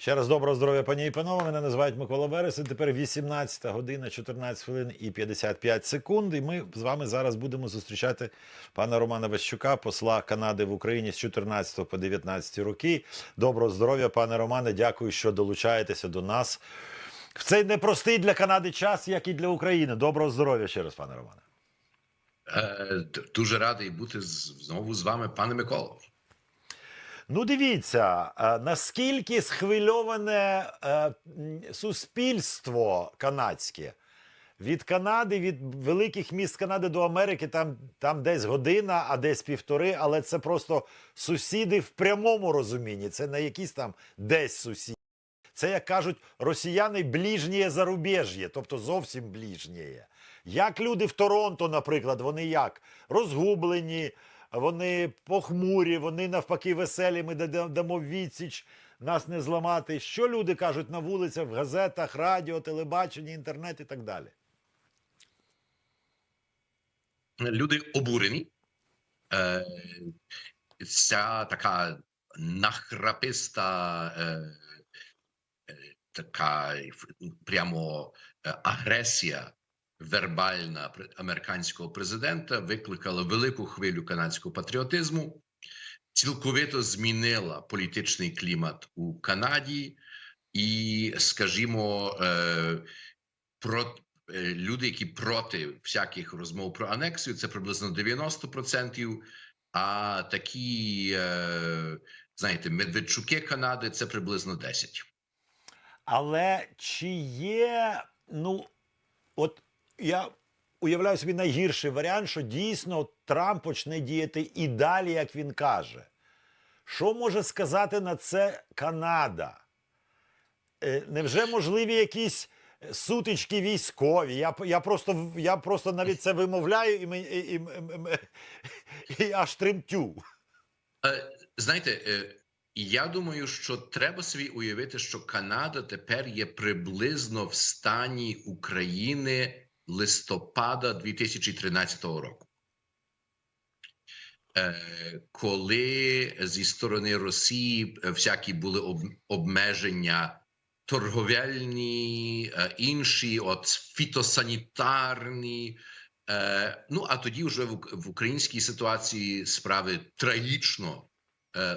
Ще раз доброго здоров'я, пані і панове. Мене називають Микола Вересень. Тепер 18 година, 14 хвилин і 55 секунд. І ми з вами зараз будемо зустрічати пана Романа Ващука, посла Канади в Україні з 14 по 19 роки. Доброго здоров'я, пане Романе. Дякую, що долучаєтеся до нас в цей непростий для Канади час, як і для України. Доброго здоров'я ще раз, пане Романе. Е, Дуже радий бути знову з вами, пане Миколо. Ну, дивіться, е, наскільки схвильоване е, суспільство канадське. Від Канади, від великих міст Канади до Америки, там, там десь година, а десь півтори, але це просто сусіди в прямому розумінні. Це не якісь там десь сусіди. Це, як кажуть, росіяни ближнє зарубіжжя, тобто зовсім ближнє. Як люди в Торонто, наприклад, вони як? Розгублені, вони похмурі, вони навпаки веселі, ми дамо відсіч, нас не зламати. Що люди кажуть на вулицях, в газетах, радіо, телебаченні, інтернет і так далі? Люди обурені. Е, Ця така нахраписта, е, е, така прямо е, агресія вербальна американського президента викликала велику хвилю канадського патріотизму, цілковито змінила політичний клімат у Канаді, і, скажімо, е, про е, люди, які проти всяких розмов про анексію, це приблизно 90%, а такі, е, знаєте, Медведчуки Канади це приблизно 10%. Але чи є, ну, от я уявляю собі найгірший варіант, що дійсно Трамп почне діяти і далі, як він каже. Що може сказати на це Канада? Е, Невже можливі якісь сутички військові? Я, я, просто, я просто навіть це вимовляю і, і, і, і, і аж тремтю. Е, Знаєте, е, я думаю, що треба собі уявити, що Канада тепер є приблизно в стані України листопада 2013 року. Е, Коли зі сторони Росії е, всякі були обмеження торговельні, е, інші, от фітосанітарні, ну а тоді вже в, українській ситуації справи трагічно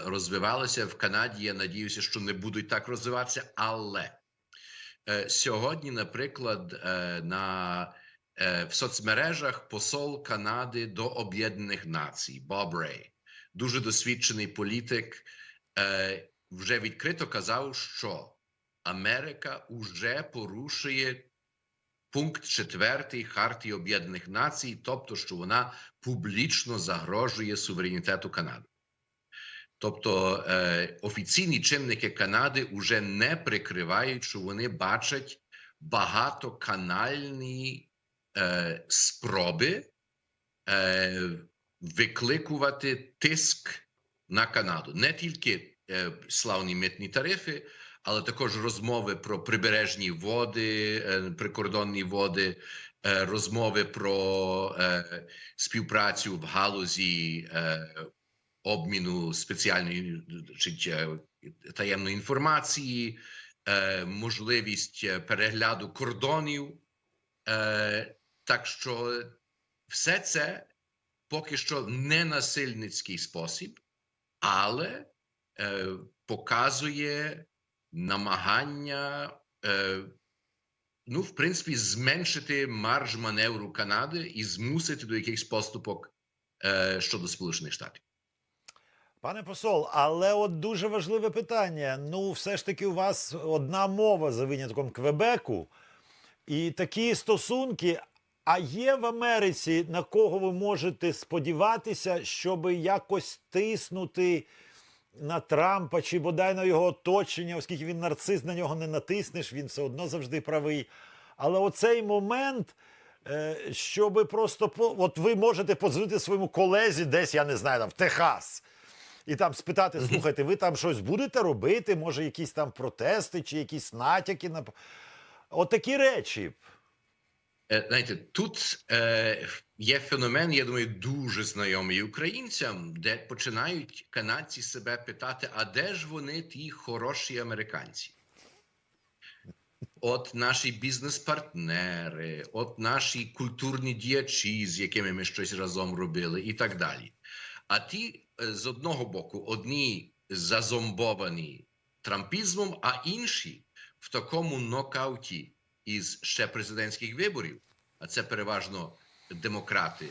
розвивалися в Канаді. Я надіюся, що не будуть так розвиватися. Але сьогодні, наприклад, е, на е, в соцмережах посол Канади до Об'єднаних Націй Боб Рей, дуже досвідчений політик, е, вже відкрито казав, що Америка вже порушує пункт четвертий Хартії Об'єднаних Націй, тобто, що вона публічно загрожує суверенітету Канади. Тобто е, офіційні чинники Канади вже не прикривають, що вони бачать багатоканальні е, спроби е, викликувати тиск на Канаду. Не тільки е, славні митні тарифи, але також розмови про прибережні води, е, прикордонні води, е, розмови про е, співпрацю в галузі е, обміну спеціальної чи таємної інформації, е, можливість е, перегляду кордонів. Е, Так що все це поки що не насильницький спосіб, але показує намагання, ну, в принципі, зменшити марж маневру Канади і змусити до якихось поступок е, щодо Сполучених Штатів. Пане посол, але от дуже важливе питання. Ну, все ж таки, у вас одна мова за винятком Квебеку, і такі стосунки. А є в Америці на кого ви можете сподіватися, щоб якось тиснути на Трампа чи бодай на його оточення, оскільки він нарцис, на нього не натиснеш, він все одно завжди правий. Але оцей момент, е, щоб просто от ви можете подзвонити своєму колезі, десь я не знаю, там в Техас. І там спитати, слухайте, ви там щось будете робити? Може, якісь там протести чи якісь натяки на От такі речі. Е, Знаєте, тут е, є феномен, я думаю, дуже знайомий українцям, де починають канадці себе питати: а де ж вони, ті хороші американці? От наші бізнес-партнери, от наші культурні діячі, з якими ми щось разом робили, і так далі. А ті е, з одного боку, одні зазомбовані трампізмом, а інші в такому нокауті із ще президентських виборів, а це переважно демократи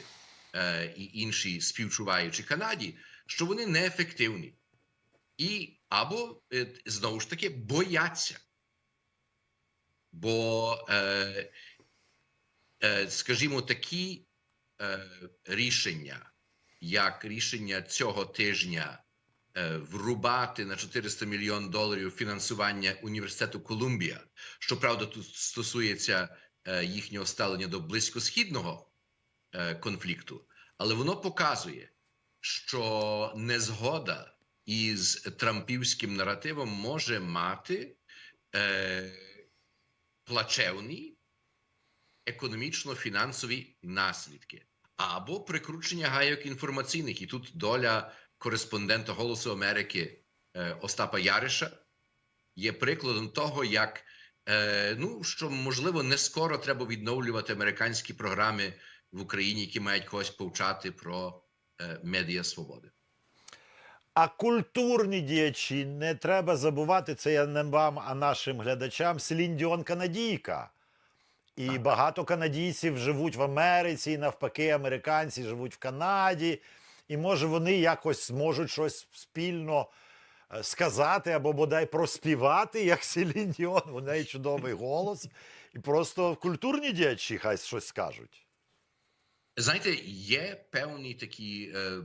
е, і інші співчуваючі Канаді, що вони неефективні. І або е, знову ж таки бояться. Бо, е, е, скажімо, такі е, рішення, як рішення цього тижня е, врубати на 400 мільйон доларів фінансування університету Колумбія, що правда тут стосується е, їхнього ставлення до близькосхідного е, конфлікту, але воно показує, що незгода із трампівським наративом може мати. Е, плачевні економічно-фінансові наслідки або прикручення гайок інформаційних. І тут доля кореспондента Голосу Америки е, Остапа Яриша є прикладом того, як е, ну що можливо не скоро треба відновлювати американські програми в Україні, які мають когось повчати про е, медіа свободи. А культурні діячі не треба забувати це я не вам, а нашим глядачам. Селін Діон канадійка. І багато канадійців живуть в Америці, і навпаки, американці живуть в Канаді. І може вони якось зможуть щось спільно е, сказати або бодай проспівати, як Селін Діон. У неї чудовий голос. І просто культурні діячі хай щось скажуть. Знаєте, є певні такі е, е,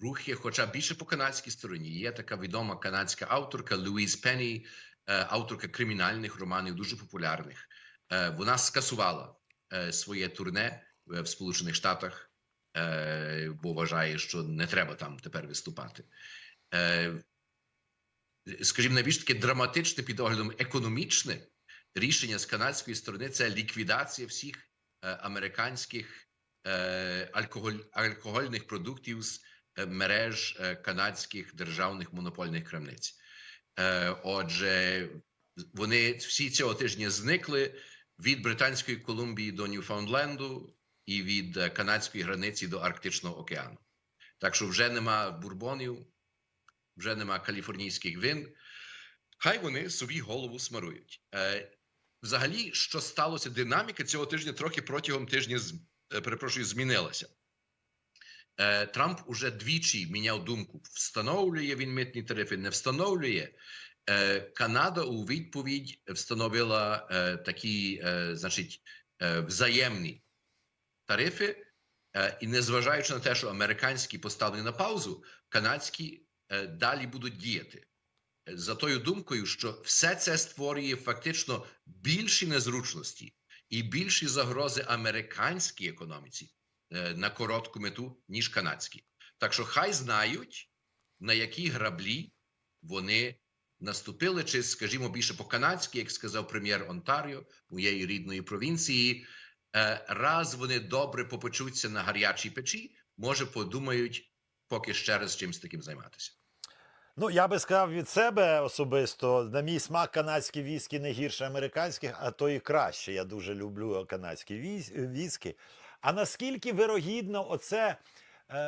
рухи, хоча більше по канадській стороні. Є така відома канадська авторка Луїз Пенні, авторка кримінальних романів, дуже популярних. Е, вона скасувала е, своє турне е, в Сполучених Штатах, бо вважає, що не треба там тепер виступати. Скажімо, найбільш таке драматичне під оглядом економічне рішення з канадської сторони це ліквідація всіх американських алкоголь, алкогольних продуктів з мереж канадських державних монопольних крамниць. Отже, вони всі цього тижня зникли від Британської Колумбії до Ньюфаундленду і від е, канадської границі до Арктичного океану. Так що вже нема бурбонів, вже нема каліфорнійських вин. Хай вони собі голову смарують. Е, взагалі, що сталося, динаміка цього тижня трохи протягом тижня е, перепрошую, змінилася. Трамп уже двічі міняв думку: встановлює він митні тарифи, не встановлює. Канада у відповідь встановила е, такі, е, значить, е, взаємні тарифи, і незважаючи на те, що американські поставлені на паузу, канадські далі будуть діяти за тою думкою, що все це створює фактично більші незручності і більші загрози американській економіці на коротку мету, ніж канадській. Так що хай знають, на які граблі вони наступили, чи, скажімо, більше по-канадськи, як сказав прем'єр Онтаріо, моєї рідної провінції. Е, Раз вони добре попечуться на гарячій печі, може подумають, поки ще раз чимось таким займатися. Ну, я би сказав від себе особисто, на мій смак канадські віскі не гірше американських, а то і краще. Я дуже люблю канадські віс- віскі. А наскільки вирогідно оце,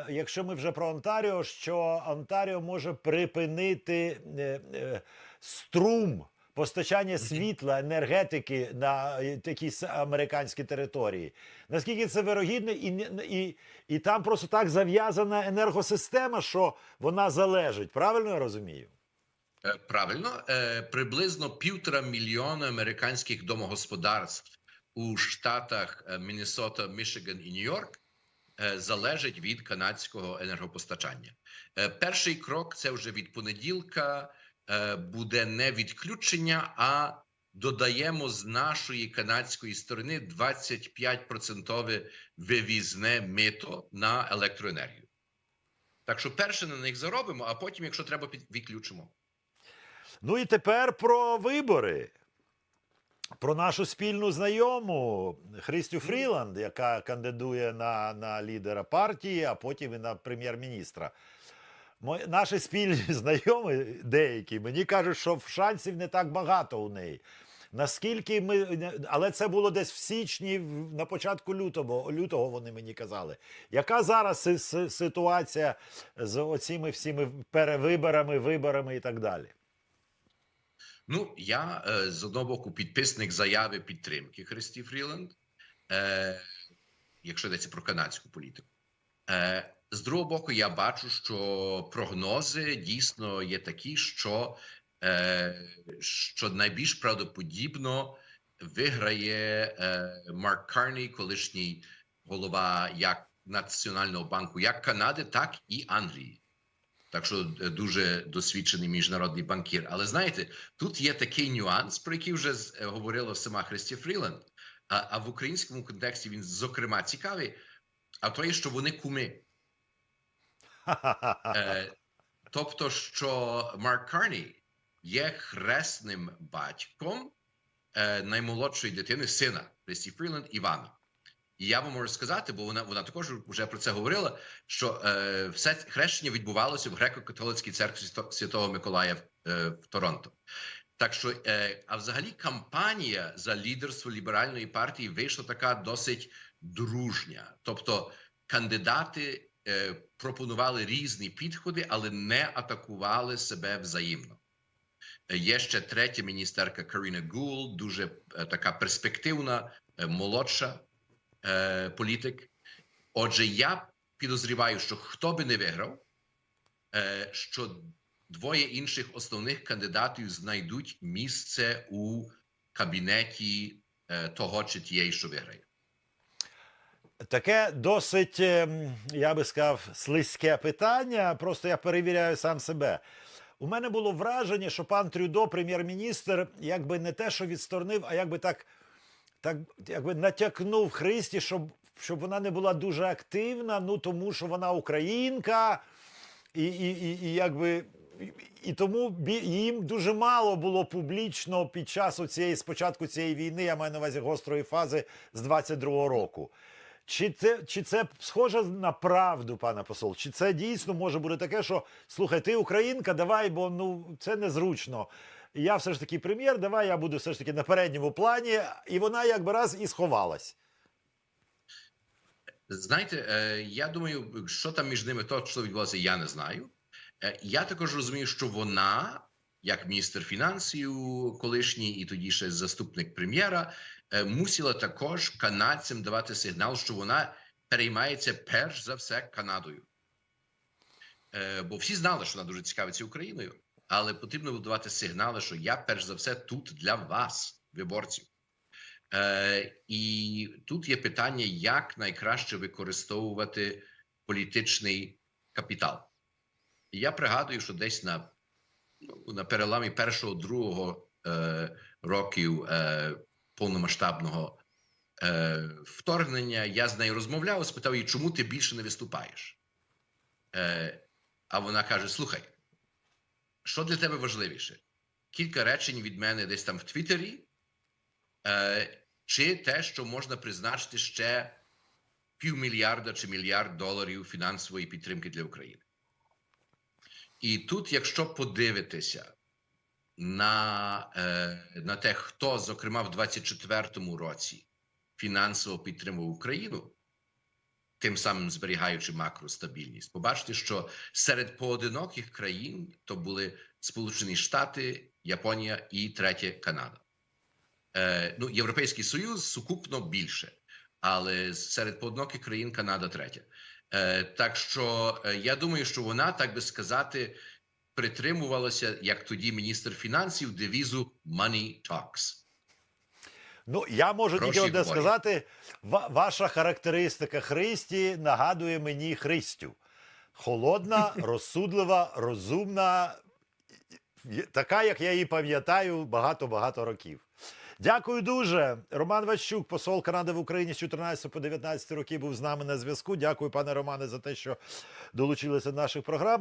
якщо ми вже про Онтаріо, що Онтаріо може припинити е, е, струм постачання світла, енергетики на е, такі американські території. Наскільки це вирогідно, і, і, і там просто так зав'язана енергосистема, що вона залежить. Правильно я розумію? Е, Правильно, Е, приблизно півтора мільйона американських домогосподарств у штатах е, Міннесота, Мішиган і Нью-Йорк е, залежать від канадського енергопостачання. Е, Перший крок це вже від понеділка е, буде не відключення, а додаємо з нашої канадської сторони 25% вивізне мито на електроенергію. Так що перше на них заробимо, а потім, якщо треба, відключимо. Ну і тепер про вибори. Про нашу спільну знайому Христю Фріланд, яка кандидує на, на лідера партії, а потім і на прем'єр-міністра. Наші спільні знайомі, деякі, мені кажуть, що шансів не так багато у неї. Наскільки ми. Але це було десь в січні, на початку лютого, лютого вони мені казали. Яка зараз си- си- ситуація з оціми всіми перевиборами, виборами і так далі? Ну, я е, з одного боку підписник заяви підтримки Христі Фріланд, е, якщо йдеться про канадську політику. Е, з другого боку, я бачу, що прогнози дійсно є такі, що, е, що найбільш правдоподібно виграє е, Марк Карні, колишній голова як Національного банку, як Канади, так і Англії. Так що е, дуже досвідчений міжнародний банкір. Але знаєте, тут є такий нюанс, про який вже е, говорила сама Христі Фріланд. А, а в українському контексті він зокрема цікавий. А то є, що вони куми. Е, тобто, що Марк Карні є хресним батьком е, наймолодшої дитини сина Христі Фріланд Івана. І я вам можу сказати, бо вона вона також вже про це говорила. Що е, все хрещення відбувалося в греко-католицькій церкві Святого Миколая в, е, в Торонто. Так що, е, а взагалі, кампанія за лідерство ліберальної партії вийшла така досить дружня. Тобто, кандидати е, пропонували різні підходи, але не атакували себе взаємно. Е, Є ще третя міністерка Каріна Гул, дуже е, така перспективна, е, молодша е, політик. Отже, я підозріваю, що хто би не виграв, е, що двоє інших основних кандидатів знайдуть місце у кабінеті е, того чи тієї, що виграє. Таке досить, ем, я би сказав, слизьке питання. Просто я перевіряю сам себе. У мене було враження, що пан Трюдо, прем'єр-міністр, якби не те, що відсторонив, а якби так, так якби натякнув Христі, щоб, щоб вона не була дуже активна, ну тому що вона українка, і, і, і, і якби. і- тому їм дуже мало було публічно під час цієї спочатку цієї війни, я маю на увазі гострої фази з 22-го року. Чи це, чи це схоже на правду, пане посол? Чи це дійсно може бути таке, що слухай, ти українка, давай, бо ну це незручно. Я все ж таки прем'єр, давай я буду все ж таки на передньому плані, і вона якби раз і сховалась. Знаєте, е, я думаю, що там між ними точно відбулося, я не знаю. Е, Я також розумію, що вона, як міністр фінансів, колишній і тоді ще заступник прем'єра, е, мусила також канадцям давати сигнал, що вона переймається перш за все Канадою. Бо всі знали, що вона дуже цікавиться Україною, але потрібно було давати сигнали, що я перш за все тут для вас, виборців. Е, і тут є питання, як найкраще використовувати політичний капітал. Я пригадую, що десь на, ну, на переламі першого другого е, років е, повномасштабного е, вторгнення я з нею розмовляв, спитав її, чому ти більше не виступаєш? Е, а вона каже: Слухай, що для тебе важливіше? Кілька речень від мене десь там в Твіттері. Е, чи те, що можна призначити ще півмільярда чи мільярд доларів фінансової підтримки для України. І тут, якщо подивитися на, е, на те, хто, зокрема, в 24-му році фінансово підтримував Україну, тим самим зберігаючи макростабільність, побачите, що серед поодиноких країн то були Сполучені Штати, Японія і третє Канада. Е, ну, Європейський Союз сукупно більше, але серед поодиноких країн Канада третя. Е, так що е, я думаю, що вона, так би сказати, притримувалася, як тоді міністр фінансів, девізу «Money talks». Ну, я можу Гроші тільки одне сказати: ваша характеристика Христі нагадує мені Христю. Холодна, розсудлива, розумна, така, як я її пам'ятаю багато-багато років. Дякую дуже. Роман Ващук, посол Канади в Україні з 14 по 19 років, був з нами на зв'язку. Дякую, пане Романе, за те, що долучилися до наших програм.